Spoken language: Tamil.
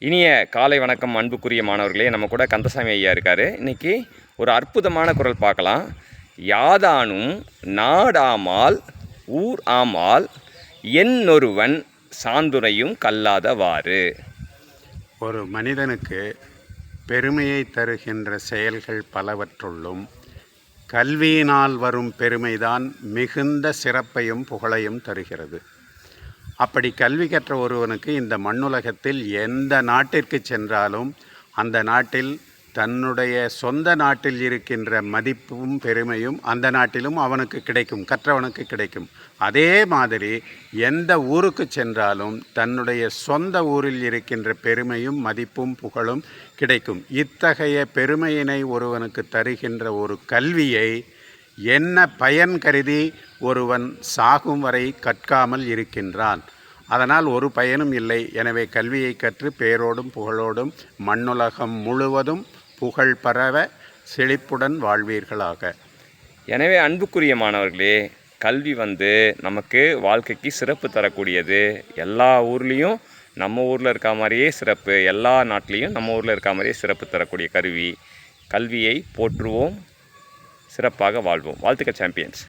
இனிய காலை வணக்கம் அன்புக்குரிய மாணவர்களே. நம்ம கூட கந்தசாமி ஐயா இருக்கார். இன்றைக்கி ஒரு அற்புதமான குரல் பார்க்கலாம். யாதானும் நாடாமால் ஊர் ஆமால் என்னொருவன் சாந்துரையும் கல்லாதவாறு. ஒரு மனிதனுக்கு பெருமையை தருகின்ற செயல்கள் பலவற்றுள்ளும் கல்வியினால் வரும் பெருமைதான் மிகுந்த சிறப்பையும் புகழையும் தருகிறது. அப்படி கல்வி கற்ற ஒருவனுக்கு இந்த மண்ணுலகத்தில் எந்த நாட்டிற்கு சென்றாலும் அந்த நாட்டில் தன்னுடைய சொந்த நாட்டில் இருக்கின்ற மதிப்பும் பெருமையும் அந்த நாட்டிலும் அவனுக்கு கிடைக்கும் கற்றவனுக்கு கிடைக்கும். அதே மாதிரி எந்த ஊருக்கு சென்றாலும் தன்னுடைய சொந்த ஊரில் இருக்கின்ற பெருமையும் மதிப்பும் புகழும் கிடைக்கும். இத்தகைய பெருமையினை ஒருவனுக்கு தருகின்ற ஒரு கல்வியை என்ன பயன் கருதி ஒருவன் சாகும் வரை கற்காமல் இருக்கின்றான்? அதனால் ஒரு பயனும் இல்லை. எனவே கல்வியை கற்று பேரோடும் புகழோடும் மண்ணுலகம் முழுவதும் புகழ் பரவ செழிப்புடன் வாழ்வீர்களாக. எனவே அன்புக்குரிய மாணவர்களே கல்வி வந்து நமக்கு வாழ்க்கைக்கு சிறப்பு தரக்கூடியது. எல்லா ஊர்லேயும் நம்ம ஊரில் இருக்க மாதிரியே சிறப்பு. எல்லா நாட்டிலையும் நம்ம ஊரில் இருக்க மாதிரியே சிறப்பு தரக்கூடிய கருவி. கல்வியை போற்றுவோம் சிறப்பாக வாழ்வோம். வாழ்த்துக்கள் சாம்பியன்ஸ்